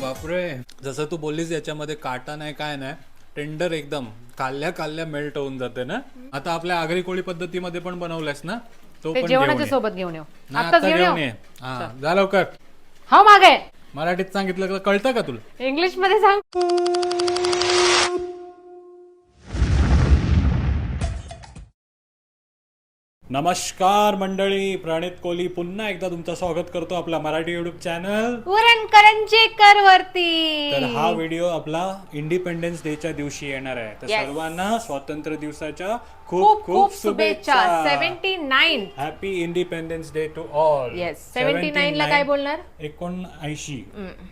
बापरे. जसं तू बोललीस याच्यामध्ये काटा नाही काय नाही. टेंडर एकदम. काल्ल्या काल्ल्या मेल्ट होऊन जाते ना? आता आपल्या आगरी कोळी पद्धतीमध्ये पण बनवलंयस ना? तो ते पण घेऊन जेवणाच्या ये. सोबत घेऊन येऊ. आता घेऊन घेऊन येऊ? ये. हा जा लवकर. हो मागे. मराठीत सांगितलं का कळतं का तुला? इंग्लिशमध्ये सांग. नमस्कार मंडळी प्रणित कोहली पुन्हा एकदा तुमचं स्वागत करतो आपला मराठी युट्यूब चॅनल करंजेकर वरती. तर हा व्हिडिओ आपला इंडिपेंडन्स डेच्या दिवशी येणार आहे. तर Yes. सर्वांना स्वातंत्र्य दिवसाच्या खूप खूप शुभेच्छा. Seventy nine happy Independence Day to all yes seventy nine ला काय बोलणार? एकोणऐंशी.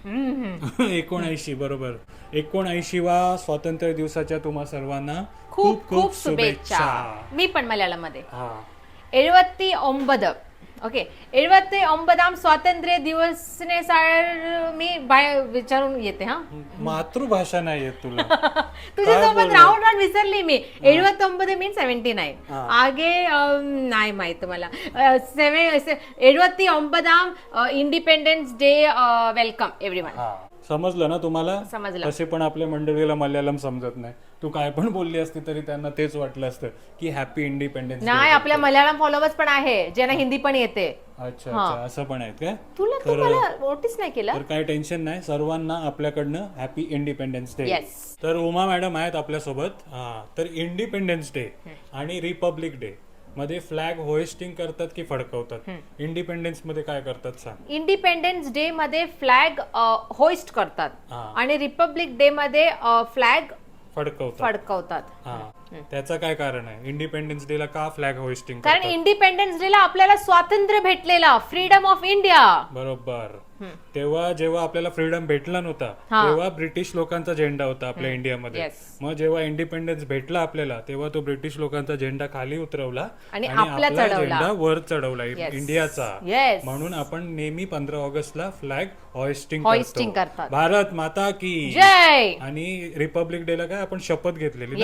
एकोणऐंशी बरोबर. एकोणऐंशी वा स्वातंत्र्य दिवसाच्या तुम्हा सर्वांना खूप खूप शुभेच्छा. मी पण मल्याळममध्ये हा. എഴുപത്തി ഒമ്പത് ഓക്കെ എഴുപത്തി ഒമ്പതാം स्वातंत्र्य दिवसने सार मी विचारून येते हा मातृभाषा विसरली मी नाईन आगे माहीत मला एळवत्ती ഒമ്പതാം Independence Day welcome everyone समजलं ना तुम्हाला? समजलं. तसे पण आपल्या मंडळीला मल्याळम समजत नाही. तू काय पण बोलली असती तरी त्यांना तेच वाटलं असतं की हॅपी इंडिपेंडन्स नाही आपल्या मल्याळम फॉलोवर्स पण आहे ज्यांना हिंदी पण येते. अच्छा अच्छा असं पण आहेत काय तुला नोटीस नाही केलं? तर काय टेन्शन नाही. सर्वांना आपल्याकडनं हॅपी इंडिपेंडन्स डे तर उमा मॅडम आहेत आपल्यासोबत. हा तर इंडिपेंडन्स डे आणि रिपब्लिक डे मध्ये फ्लॅग होइस्टिंग करतात की फडकवतात? इंडिपेंडन्समध्ये काय करतात सांग? इंडिपेंडन्स डे मध्ये फ्लॅग होइस्ट करतात. आणि रिपब्लिक डे मध्ये फ्लॅग फडकवतात. फडकवतात. त्याचं काय कारण आहे? इंडिपेंडन्स डे ला का फ्लॅग होइस्टिंग कारण इंडिपेंडन्स डे ला आपल्याला स्वातंत्र्य भेटलेला फ्रीडम ऑफ इंडिया बरोबर. तेव्हा जेव्हा आपल्याला फ्रीडम भेटला नव्हता तेव्हा ब्रिटिश लोकांचा झेंडा होता आपल्या इंडियामध्ये. मग जेव्हा इंडिपेंडन्स भेटला आपल्याला तेव्हा तो ब्रिटिश लोकांचा झेंडा खाली उतरवला आणि आपला. झेंडा वर चढवला इंडियाचा येस म्हणून आपण नेहमी पंधरा ऑगस्टला फ्लॅग हॉइस्टिंग. भारत माता की जय! आणि रिपब्लिक डे ला काय आपण शपथ घेतलेली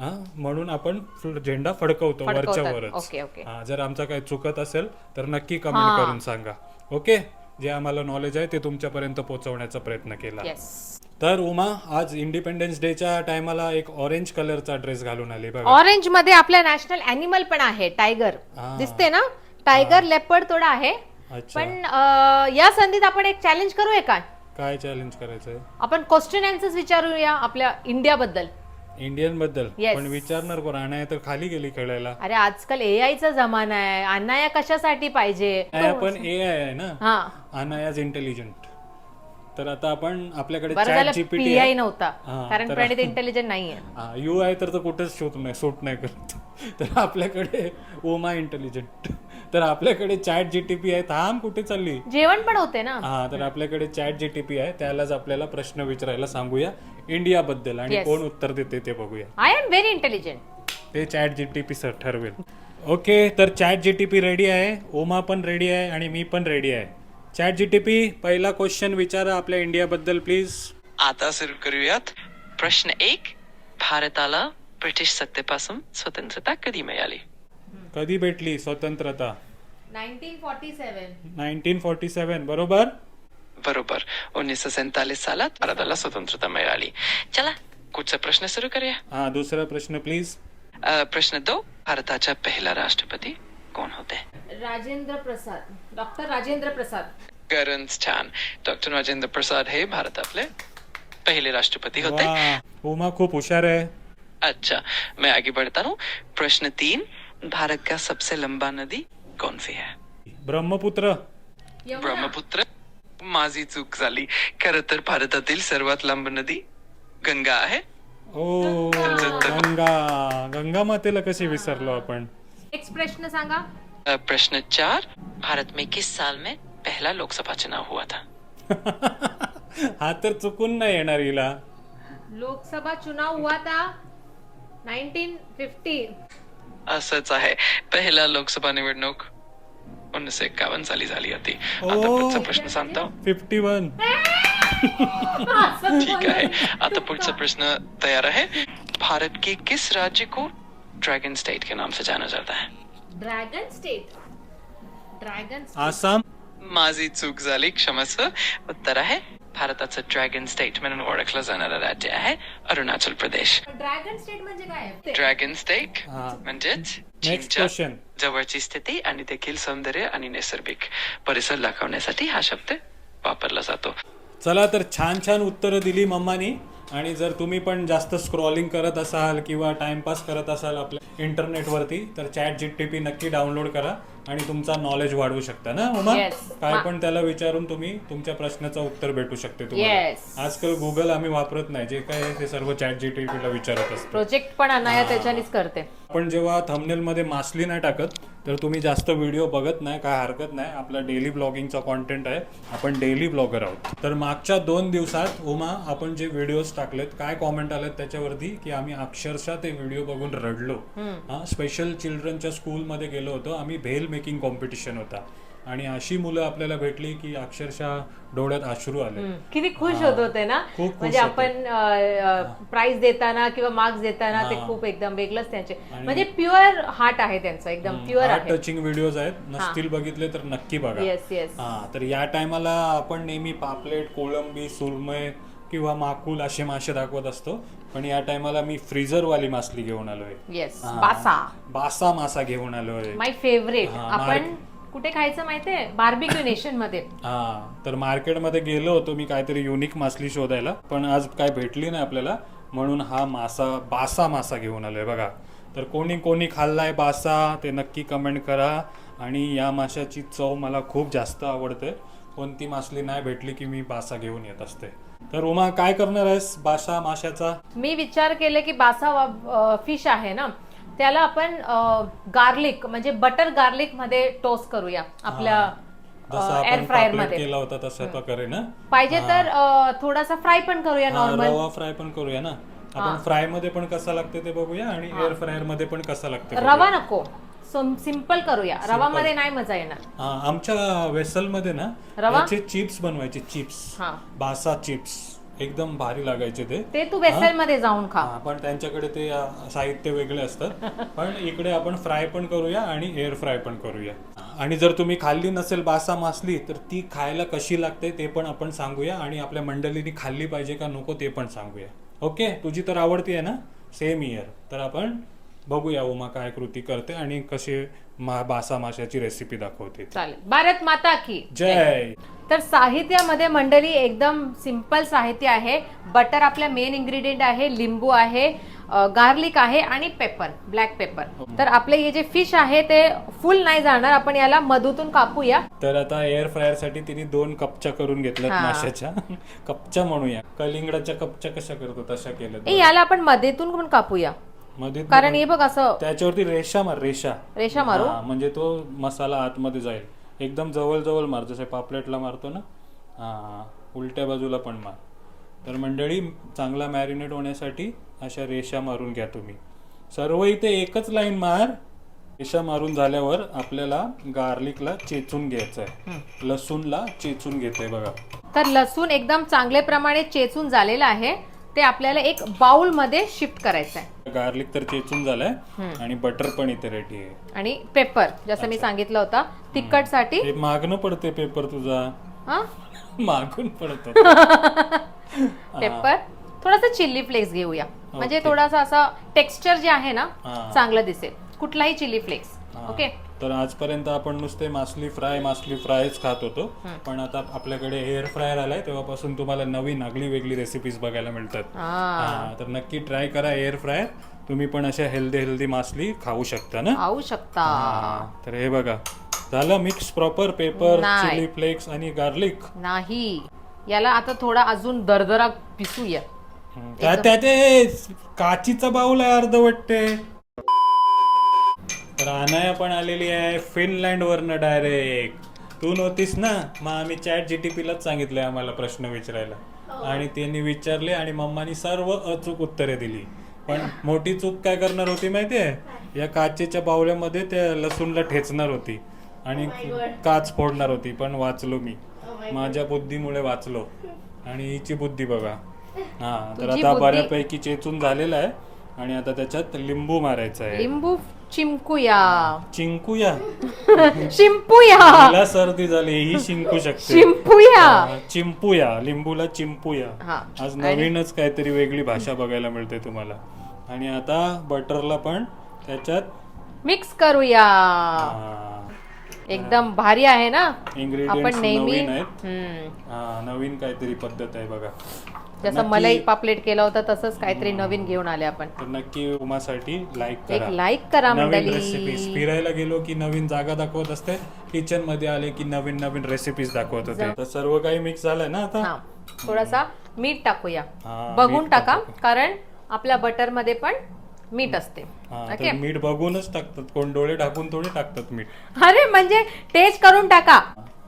हा म्हणून आपण झेंडा फडकवतो वरच्या वरच ओके ओके. हा जर आमचा काही चुकत असेल तर नक्की कमेंट करून सांगा. ओके? जे आम्हाला नॉलेज आहे ते तुमच्यापर्यंत पोहोचवण्याचा प्रयत्न केला. येस तर उमा आज इंडिपेंडन्स डेच्या टायमाला एक ऑरेंज कलरचा ड्रेस घालून आली बघा. ऑरेंजमध्ये आपला नॅशनल अॅनिमल पण आहे टायगर हा. दिसते ना? टायगर लेपर्ड थोडा आहे. अच्छा. पण अं, या संधीत आपण एक चॅलेंज करूया का? काय चॅलेंज करायचंय? आपण क्वेश्चन आन्सर्स विचारूया आपल्या इंडिया बद्दल. इंडियनबद्दल Yes. पण विचारणार कोण? अनाया तर खाली गेली खेळायला. अरे आजकाल ए चा जमाना आहे. अनाया कशासाठी पाहिजे? अनाया पण ए आहे ना? हा. अनायाज इंटेलिजंट तर आता आपण आपल्याकडे बरं चॅट जीपीटी पीआय नव्हता. हा, कारण तर- प्रणित इंटेलिजंट नाहीये. यू आहे तर तो कुठेच शूट नाही सूट नाही करत. तर आपल्याकडे ओमा इंटेलिजंट तर आपल्याकडे चॅट जीटीपी आहे. थांब कुठे चालली? जेवण पण होते ना. हा तर आपल्याकडे चॅट जीटीपी आहे. त्यालाच आपल्याला प्रश्न विचारायला सांगूया. इंडिया बद्दल आणि Yes. कोण उत्तर देते ते बघूया. आय एम व्हेरी इंटेलिजंट ते चॅट जीटीपी सर ठरवेल. ओके तर चॅट जीटीपी रेडी आहे ओमा पण रेडी आहे आणि मी पण रेडी आहे. चॅट जीटीपी पहिला क्वेश्चन विचारा आपल्या इंडिया बद्दल प्लीज आता सुरू करूयात. प्रश्न एक भारताला ब्रिटिश सत्तेपासून स्वतंत्रता कधी मिळाली? कधी भेटली स्वतंत्रता? 1947 नाईन्टीन फॉर्टी सेवन बरोबर? बरोबर उन्नीसशे सैतालीस सालात भारताला स्वतंत्रता मिळाली चला पुढचा प्रश्न सुरू करूया हा दुसरा प्रश्न प्लीज प्रश्न दो भारताचा पहिला राष्ट्रपती कोण होते राजेंद्र प्रसाद डॉक्टर राजेंद्र प्रसाद गरज छान डॉक्टर राजेंद्र प्रसाद हे भारतातले पहिले राष्ट्रपती होते उमा खूप हुशार आहे अच्छा मैं आगे बढ़ता हूँ प्रश्न तीन भारत का सबसे लंबा नदी कौन सी है ब्रह्मपुत्र ब्रह्मपुत्र माझी चूक झाली. खर तर भारतातील सर्वात लांब नदी गंगा आहे. ओ गंगा. गंगा. मातेला कशी विसरलो आपण? नेक्स्ट प्रश्न सांगा. अ, प्रश्न चार. भारत में किस साल में पहला लोकसभा चुनाव हुआ था? हा तर चुकून नाही येणार हिला. लोकसभा चुनाव हुआ था 1950 असंच आहे. पहिला लोकसभा निवडणूक उन्नीसशे एकावन्न साली झाली होती आता. पुढचा प्रश्न सांगतो फिफ्टी वन ठीक आहे आता पुढचा प्रश्न तैयार है? भारत के किस राज्य को ड्रैगन स्टेट के नाम से जाना जाता है? Dragon state dragon Assam. माझी चूक झाली क्षमस्व. उत्तर आहे भारताचं ड्रॅगन स्टेट म्हणून ओळखलं जाणारं राज्य आहे अरुणाचल प्रदेश. ड्रॅगन स्टेट म्हणजे काय? ड्रॅगन स्टेट हा. म्हणजेच नेक्स्ट चीनच्या क्वेश्चन जवळची स्थिती आणि देखील सौंदर्य आणि नैसर्गिक परिसर दाखवण्यासाठी हा शब्द वापरला जातो. चला तर छान छान उत्तरं दिली मम्मानी. आणि जर तुम्ही पण जास्त स्क्रॉलिंग करत असाल किंवा टाइमपास करत असाल आपल्या इंटरनेटवरती तर चॅट जी टी पी नक्की डाउनलोड करा. आणि तुमचा नॉलेज वाढवू शकता ना उमा. काय पण त्याला विचारून तुम्ही तुमच्या प्रश्नाचं उत्तर भेटू शकते तुम्हाला. आजकाल गुगल आम्ही वापरत नाही जे काय ते सर्व चॅट जी टी पीला विचारत असतो. प्रोजेक्ट पण अनाया त्याच्यानेच करते. आपण जेव्हा थंबनेल मध्ये मासली नाही टाकत तर तुम्ही जास्त व्हिडिओ बघत नाही काय हरकत नाही. आपला डेली ब्लॉगिंगचा कॉन्टेंट आहे. आपण डेली ब्लॉगर आहोत. तर मागच्या दोन दिवसात उमा आपण जे व्हिडिओज टाकलेत काय कॉमेंट आलेत त्याच्यावरती की आम्ही अक्षरशः ते व्हिडिओ बघून रडलो. हा स्पेशल चिल्ड्रनच्या स्कूलमध्ये गेलो होतो. आम्ही भेल मेकिंग कॉम्पिटिशन होता. आणि अशी मुलं आपल्याला भेटली की अक्षरशः डोळ्यात अश्रू आले. किती खुश होत होते ना? म्हणजे. आपण प्राइज देताना किंवा मार्क्स देताना ते. खूप एकदम वेगळंच त्यांचे. म्हणजे प्युअर हार्ट आहे त्यांचं एकदम प्युअर टचिंग व्हिडिओज आहेत. नसतील बघितले तर नक्की बघा. येस येस तर या टायमाला आपण नेहमी पापलेट कोळंबी सुरमय किंवा माकुल असे मासे दाखवत असतो. पण या टायमाला मी फ्रीजर वाली मासली घेऊन आलोय. येस हा. बासा. बासा मासा घेऊन आलोय. माय फेवरेट हा, आपण कुठे खायचं माहितीये? बार्बिक्यू नेशनमध्ये. हा तर मार्केटमध्ये गेलो होतो मी काहीतरी युनिक मासली शोधायला. पण आज काय भेटली नाही आपल्याला. म्हणून हा मासा बासा मासा घेऊन आलोय बघा. तर कोणी कोणी खाल्लाय बासा ते नक्की कमेंट करा. आणि या माशाची चव मला खूप जास्त आवडते. कोणती मासली नाही भेटली की मी बासा घेऊन येत असते. तर उमा काय करणार आहेस बासा माशाचा? मी विचार केले की बासा फिश आहे ना? त्याला आपण गार्लिक म्हणजे बटर गार्लिकमध्ये टोस्ट करूया आपल्या एअर फ्रायरमध्ये. केला होता तशा प्रकारे ना? पाहिजे तर थोडासा फ्राय पण करूया नॉर्मल रवा फ्राय पण करूया ना? आपण फ्रायमध्ये पण कसा लागते ते बघूया आणि एअर फ्रायरमध्ये पण कसा लागते. रवा नको. सिंपल करूया. रवा मध्ये नाही मजा येणार. हा आमच्या वेसलमध्ये ना रवा? याचे चिप्स बनवायचे चिप्स. हा. बासा चिप्स. एकदम भारी लागायचे ते. ते तू वेसलमध्ये जाऊन खा. हा, पण त्यांच्याकडे ते अ, साहित्य वेगळे असतात. पण इकडे आपण फ्राय पण करूया आणि एअर फ्राय पण करूया. आणि जर तुम्ही खाल्ली नसेल बासा मासली तर ती खायला कशी लागते ते पण आपण सांगूया आणि आपल्या मंडळींनी खाल्ली पाहिजे का नको ते पण सांगूया. ओके? तुझी तर आवडती आहे ना? सेम इयर तर आपण बघूया उमा काय कृती करते आणि कशी मा बासा माशाची रेसिपी दाखवते. चालेल. भारत माता की. जय. तर साहित्यामध्ये मंडळी एकदम सिंपल साहित्य आहे. बटर आपल्या मेन इन्ग्रेडियंट आहे लिंबू आहे गार्लिक आहे आणि पेपर ब्लॅक पेपर तर आपले हे जे फिश आहे ते फुल नाही जाणार. आपण याला मधूतून कापूया. तर आता एअर फ्रायरसाठी तिने दोन कपच्या करून घेतल्यात हा. माशाच्या. कपच्या म्हणूया. कलिंगडाच्या कपच्या कशा करतो तशा केल्या याला आपण मधेतून पण कापूया. मध्ये कारण हे बघ असं त्याच्यावरती रेषा मार रेषा. रेषा मारू? हा, म्हणजे तो मसाला आतमध्ये जाईल. एकदम जवळ जवळ मार जसे पापलेटला मारतो ना? हा उलट्या बाजूला पण मार. तर मंडळी चांगला मॅरिनेट होण्यासाठी अशा रेषा मारून घ्या तुम्ही. सर्व इथे एकच लाईन मार. रेषा मारून झाल्यावर आपल्याला गार्लिकला चेचून घ्यायचं आहे लसूणला चेचून घेतोय बघा. तर लसूण एकदम चांगल्या प्रमाणे चेचून झालेलं आहे. ते आपल्याला एक बाउलमध्ये शिफ्ट करायचं आहे गार्लिक तर चेचून झालाय. आणि बटर पण इथे रेडी आहे. आणि पेपर जसं मी सांगितलं होतं तिखटसाठी हे मागणं पडते पेपर तुझा. हा? मागून पडतो पेपर? थोडासा चिल्ली फ्लेक्स घेऊया. म्हणजे थोडासा असा टेक्स्चर जे आहे ना हा. चांगलं दिसेल. कुठलाही चिल्ली फ्लेक्स. ओके? तर आजपर्यंत आपण नुसते मासली फ्राय मासली फ्रायच खात होतो पण आता आपल्याकडे एअर फ्रायर आलाय तेव्हापासून तुम्हाला नवीन आगली वेगळी रेसिपीज बघायला मिळतात हा हा, तर नक्की ट्राय करा एअर फ्रायर तुम्ही पण अशा हेल्दी हेल्दी मासली खाऊ शकता ना खाऊ शकता हा, तर हे बघा झालं मिक्स प्रॉपर पेपर नाही. चिली फ्लेक्स आणि गार्लिक नाही याला आता थोडा अजून दरदरा पिसूया त्या त्या ते काचीचा बाऊल आहे अर्धवट्टे तर अनाया पण आलेली आहे. फिनलँड वरनं डायरेक्ट तू नव्हतीस ना? मग आम्ही चॅट जीटीपी लाच सांगितलंय आम्हाला प्रश्न विचारायला. आणि त्यांनी विचारले आणि मम्मानी सर्व अचूक उत्तरे दिली. पण मोठी चूक काय करणार होती माहितीये? या काचेच्या बावल्यामध्ये त्या लसूणला ठेचणार होती. आणि काच फोडणार होती पण वाचलो मी. माझ्या बुद्धीमुळे वाचलो. आणि हिची बुद्धी बघा. हा तर आता बऱ्यापैकी चेचून झालेला आहे. आणि आता त्याच्यात लिंबू मारायचं आहे. लिंबू चिमकूया चिंकूया शिंपूया. तिला सर्दी झाली ही शिंकू शकते. शिंपूया. हा, चिंपूया लिंबूला चिंपूया. आज नवीनच काहीतरी वेगळी भाषा बघायला मिळते तुम्हाला. आणि आता बटरला पण त्याच्यात मिक्स करूया. एकदम भारी आहे ना? इंग्रेडियंट आपण नेहमी नवीन आहेत. हम्म. हा नवीन काहीतरी पद्धत आहे बघा. जसं नक्की- मलाई पापलेट केलं होतं तसंच काहीतरी नवीन घेऊन आले आपण. तर नक्की उमासाठी लाईक एक करा. लाईक करा नवीन मंडळी. रेसिपीज फिरायला गेलो की नवीन जागा दाखवत असते. किचनमध्ये आले की नवीन नवीन रेसिपीज दाखवत होते. तर सर्व काही मिक्स झालंय ना आता? हा. थोडासा मीठ टाकूया. हा, बघून मीठ टाका. टाकू. कारण आपल्या बटरमध्ये पण मीठ असते. हा ओके मीठ बघूनच टाकतात. कोण डोळे टाकून थोडे टाकतात मीठ. अरे म्हणजे टेस्ट करून टाका.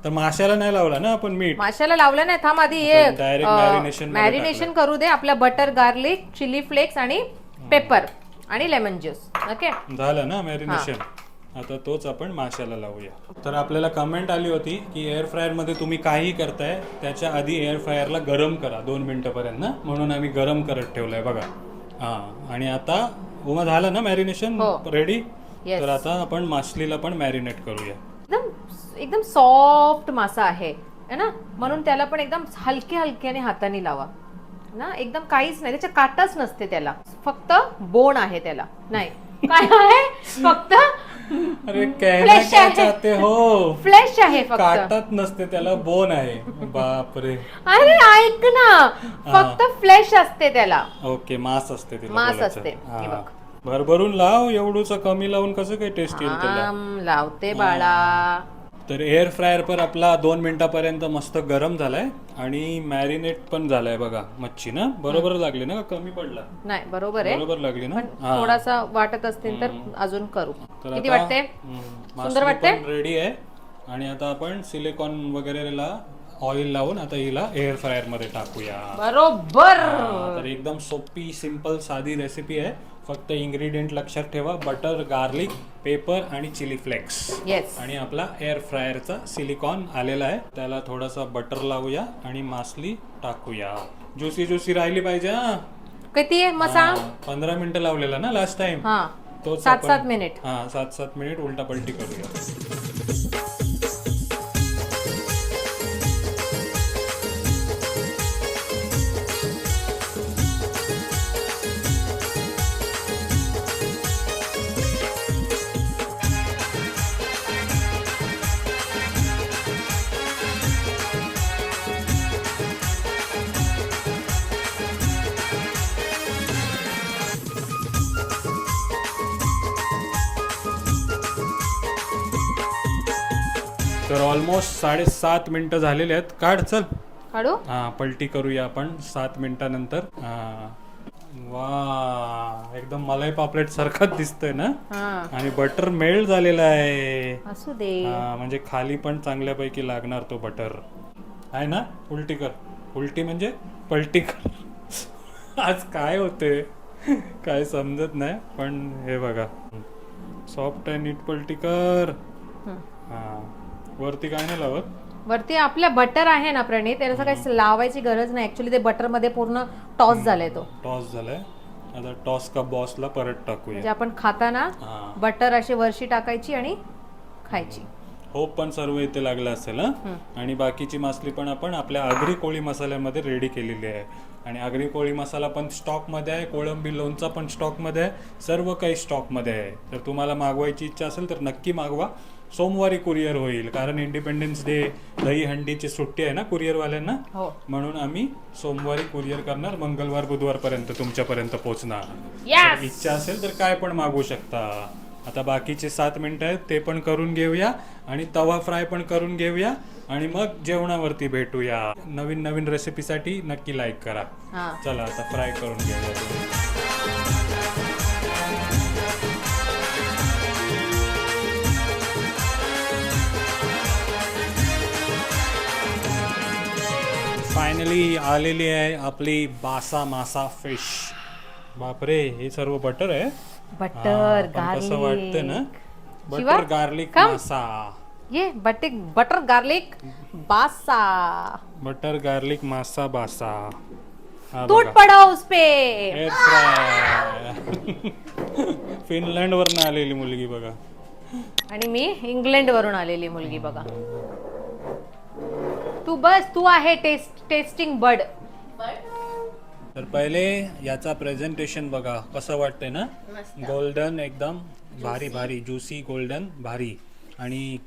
तर माशाला नाही लावला ना आपण मीठ? माशाला लावलं नाही. थांब आधी हे आपण direct marination मध्ये मॅरिनेशन करू दे. आपल्या बटर गार्लिक चिली फ्लेक्स आणि पेपर आणि लेमन ज्यूस ओके झालं ना मॅरिनेशन आता तोच आपण माशाला लावूया. तर आपल्याला कमेंट आली होती की एअर फ्रायरमध्ये तुम्ही काही करताय त्याच्या आधी एअर फ्रायरला गरम करा दोन मिनिटापर्यंत ना? म्हणून आम्ही गरम करत ठेवलंय बघा. हा. आणि आता उमा झालं ना मॅरिनेशन हो. Ready Yes. तर आता आपण मासलीला पण मॅरिनेट करूया. एकदम एकदम सॉफ्ट मासा आहे है ना? म्हणून त्याला पण एकदम हलके हलक्याने हाताने लावा. ना? एकदम काहीच नाही. त्याच्या काटाच नसते त्याला. फक्त बोन आहे त्याला. नाही. काय आहे? फक्त अरे क्या आहे. हो. फ्लेश आहे फक्त. काटत नसते त्याला बोन आहे. बापरे. अरे ऐक ना. फक्त फ्लेश असते त्याला. ओके मास असते मांस. असते. हे. बघ. भरभरून लाव एवढूच कमी लावून कसं काय टेस्ट येईल त्याला? आम, लावते बाळा. तर एअर फ्रायर पर आपला दोन मिनिटापर्यंत मस्त गरम झालाय आणि मॅरिनेट पण झालाय बघा मच्छी ना बरोबर लागली ना का? कमी पडला. नाही बरोबर आहे. बरोबर लागली ना? थोडासा वाटत असतील तर अजून करू. तर किती आता, वाटते सुंदर वाटते? रेडी आहे. आणि आता आपण सिलिकॉन वगैरेला ऑइल लावून आता हिला एअर फ्रायरमध्ये टाकूया. बरोबर. हा, तर एकदम सोपी सिंपल साधी रेसिपी आहे. फक्त इन्ग्रेडियंट लक्षात ठेवा. बटर गार्लिक पेपर आणि चिली फ्लेक्स येस आणि आपला एअर फ्रायरचा सिलिकॉन आलेला आहे. त्याला थोडासा बटर लावूया आणि मासली टाकूया. ज्युसी ज्युसी राहिली पाहिजे हा. किती आहे मसा? हा, पंधरा मिनिटं लावलेला ना लास्ट टाइम हा. तोच सात आपण- सात मिनिट हा सात सात मिनिट उलटा पलटी करूया. ऑलमोस्ट साडेसात मिनिटं झालेले आहेत. काढ चल. काढू? हा पलटी करूया आपण सात मिनिटानंतर. हा. वा एकदम मलाई पापलेट सारखाच दिसतोय ना? हा. आणि बटर मेल्ट झालेला आहे. असू दे. हा म्हणजे खाली पण चांगल्यापैकी लागणार तो बटर. आहे ना? उलटी कर. उलटी म्हणजे पलटी कर. आज काय होते? काय समजत नाही पण हे बघा. सॉफ्ट आहे नीट पलटी कर. हं. हा. वरती काय नाही लावत. वरती आपल्या बटर आहे ना प्रणित? त्याला काही लावायची गरज नाही. ऍक्च्युली ते बटरमध्ये पूर्ण टॉस झालाय तो. टॉस झालाय. आता टॉस का बॉसला परत टाकूया. म्हणजे आपण खाताना हा. बटर अशी वरशी टाकायची आणि खायची. होप पण सर्व इथे लागलं असेल हा? आणि बाकीची मासली पण आपण आपल्या आगरी कोळी मसाल्यामध्ये रेडी केलेली आहे. आणि आगरी कोळी मसाला पण स्टॉकमध्ये आहे. कोळंबी लोणचा पण स्टॉकमध्ये आहे. सर्व काही स्टॉकमध्ये आहे. तर तुम्हाला मागवायची इच्छा असेल तर नक्की मागवा. सोमवारी कुरिअर होईल. कारण इंडिपेंडन्स डे दहीहंडीची सुट्टी आहे ना कुरिअरवाल्यांना? हो. म्हणून आम्ही सोमवारी कुरिअर करणार मंगळवार बुधवारपर्यंत तुमच्यापर्यंत पोहोचणार! तर इच्छा असेल तर काय पण मागू शकता. आता बाकीचे सात मिनिटं आहेत ते पण करून घेऊया आणि तवा फ्राय पण करून घेऊया आणि मग जेवणावरती भेटूया. नवीन नवीन रेसिपीसाठी नक्की लाईक करा. चला आता फ्राय करून घेऊया फायनली आलेली आहे आपली बासा मासा फिश बापरे हे सर्व बटर आहे. बटर कसं वाटतं ना? Butter garlic. मासा. ये बटे butter garlic basa. Butter garlic मासा बासा. टूट बघा. पडो उस पे फिनलँड वरनं आलेली मुलगी बघा. आणि मी इंग्लंड वरून आलेली मुलगी बघा. तू बस तू आहे टेस्ट टेस्टिंग बर्ड तर पहिले याचा प्रेझेंटेशन बघा कसं वाटतंय ना? गोल्डन एकदम भारी भारी ज्युसी गोल्डन भारी. आणि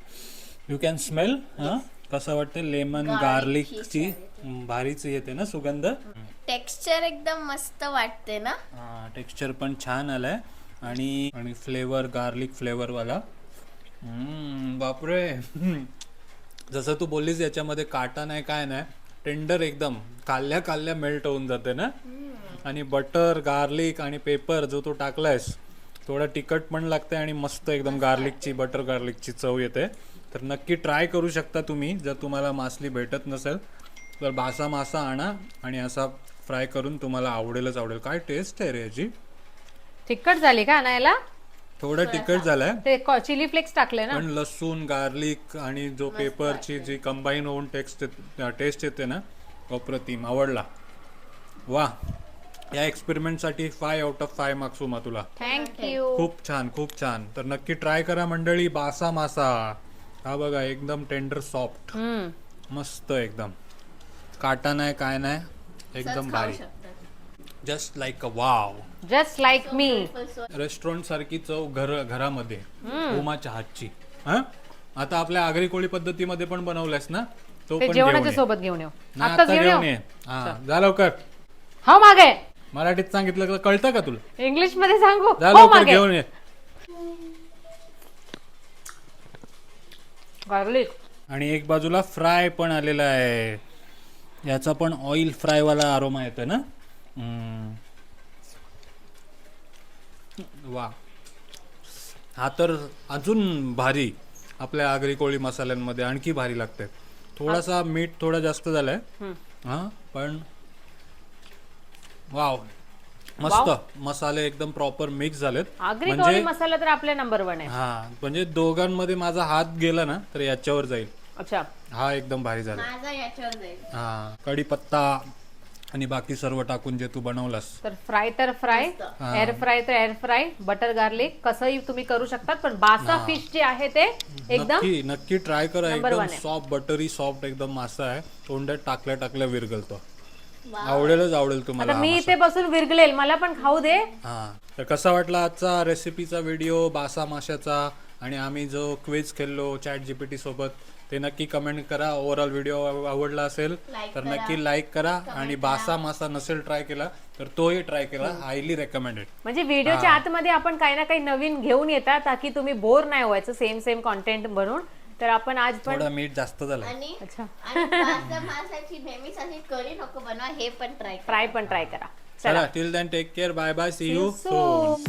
यू कॅन स्मेल हा? कसं वाटतं लेमन गार्लिकची भारीच येते ना सुगंध? टेक्स्चर एकदम मस्त वाटते ना? टेक्स्चर पण छान आलाय. आणि आणि फ्लेवर गार्लिक फ्लेवरवाला हम्म, बापरे. जसं तू बोललीस याच्यामध्ये काटा नाही काय नाही. टेंडर एकदम काल्ल्या काल्ल्या मेल्ट होऊन जाते ना? आणि बटर गार्लिक आणि पेपर जो तू टाकलायस थोडा तिखट पण लागते आणि मस्त एकदम गार्लिकची बटर गार्लिकची चव येते. तर नक्की ट्राय करू शकता तुम्ही जर तुम्हाला मासली भेटत नसेल तर बासा मासा आणा आणि असा फ्राय करून तुम्हाला आवडेलच आवडेल. काय टेस्ट आहे रे याची? तिखट झाली का आणायला? थोडं तिखट झालंय. ते चिली फ्लेक्स टाकले ना. पण लसूण गार्लिक आणि जो पेपरची जी कंबाईन होऊन टेक्स्ट टेस्ट येते ना अप्रतिम. आवडला. वा. या एक्सपेरिमेंटसाठी five out of five marks Uma तुला. थँक्यू खूप छान खूप छान. तर नक्की ट्राय करा मंडळी बासा मासा. हा बघा एकदम टेंडर सॉफ्ट मस्त एकदम. काटा नाही काय नाही एकदम भारी. Just like a wow just like me restaurant सारखी चव घर घरामध्ये. उमाच्या हातची. हा? आता आपल्या आगरी कोळी पद्धतीमध्ये पण बनवलंयस ना तो ते पण जेवणाच्या घेऊन ये. सोबत घेऊन येऊ. नाही, आत्ताच आता घेऊन घेऊन येऊ. ये. हा जा लवकर. हो मागे. मराठीत सांगितलं कळतं का तुला? इंग्लिशमध्ये सांगू? जा हो लवकर मागे. घेऊन ये. गार्लिक आणि एक बाजूला फ्राय पण आलेला आहे. याचा पण ऑइल फ्राय वाला आरोमा येतो ना? हम्म. वा. हा तर अजून भारी आपल्या आगरी कोळी मसाल्यांमध्ये आणखी भारी लागते थोडासा मीठ थोडा जास्त झालाय. हा. पण वाव. मस्त. मसाले एकदम प्रॉपर मिक्स झालेत. आगरी म्हणजे- मसाला तर आपले नंबर वन आहे. हा म्हणजे दोघांमध्ये माझा हात गेला ना तर याच्यावर जाईल. अच्छा. हा एकदम भारी झाला. माझा याच्यावर जाईल. हा कढीपत्ता. आणि बाकी सर्व टाकून जे तू बनवलास. तर फ्राय तर फ्राय एअर फ्राय तर एअर फ्राय बटर गार्लिक कसंही तुम्ही करू शकतात पण बासा फिश जे आहे ते एकदम नक्की नक्की ट्राय करा. एकदम. सॉफ्ट बटरी सॉफ्ट एकदम मासा आहे. तोंडात टाकल्या टाकल्या विरगलतो आवडेलच आवडेल तुम्हाला आता मी. इथे बसून विरगलेल मला पण खाऊ दे. हा. तर कसा वाटला आजचा रेसिपीचा व्हिडिओ बासा माशाचा? आणि आम्ही जो क्विज खेळलो चॅट जीपीटी सोबत ते नक्की कमेंट करा. ओव्हरऑल व्हिडिओ आवडला असेल तर नक्की लाईक करा आणि बासा मासा नसेल ट्राय केला तर तोही ट्राय केला. हायली रेकमेंडेड म्हणजे व्हिडिओच्या आतमध्ये आपण काही ना काही नवीन घेऊन येतात ताकी तुम्ही बोर नाही व्हायचं सेम सेम कॉन्टेंट बनवून तर आपण आज पण थोडा मीठ जास्त झालं. आणि अच्छा. आणि पास्ता मासाची नेहमीच अशी करी नको बनवा हे पण ट्राय फ्राय पण ट्राय करा. चला till then take care bye bye see you soon.